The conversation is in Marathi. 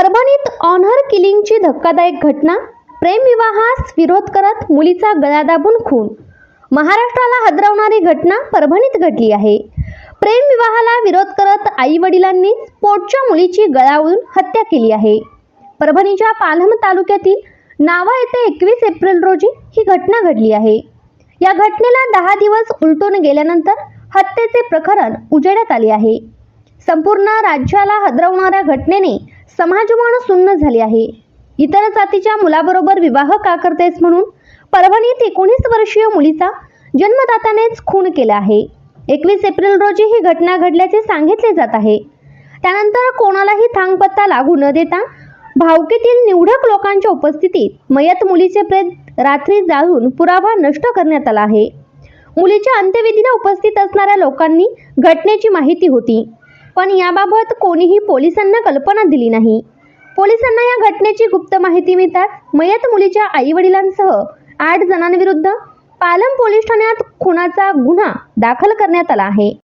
परभणीत ऑनर किलिंगची धक्कादायक घटना प्रेमविवाहास विरोध करत मुलीचा गळा दाबून खून. महाराष्ट्राला हादरवणारी घटना परभणीत घडली आहे. प्रेमविवाहाला विरोध करत आई वडिलांनी पोटच्या मुलीची गळावळून हत्या केली आहे. परभणीच्या पालम तालुक्यातील नावा येथे एकवीस एप्रिल रोजी ही घटना घडली आहे. या घटनेला दहा दिवस उलटून गेल्यानंतर हत्येचे प्रकरण उजेडात आले आहे. संपूर्ण राज्याला हादरवणाऱ्या घटनेने समाजमान सुन्न झाले आहे. इतर जातीच्या मुलाबरोबर विवाह का करतेस म्हणून? परभणीत एकोणीस वर्षीय मुलीचा जन्मदात्यानेच खून केला आहे. एकवीस एप्रिल रोजी ही घटना घडल्याचे सांगितले जात आहे. त्यानंतर कोणालाही थांगपत्ता लागू न देता भावकीतील निवडक लोकांच्या उपस्थितीत मयत मुलीचे प्रेत रात्री जाळून पुरावा नष्ट करण्यात आला आहे. मुलीच्या अंत्यविधीला उपस्थित असणाऱ्या लोकांनी घटनेची माहिती होती. पण याबाबत कोणीही पोलिसांना कल्पना दिली नाही. पोलिसांना या घटनेची गुप्त माहिती मिळताच मयत मुलीच्या आई वडिलांसह आठ जणांविरुद्ध पालम पोलीस ठाण्यात खुनाचा गुन्हा दाखल करण्यात आला आहे.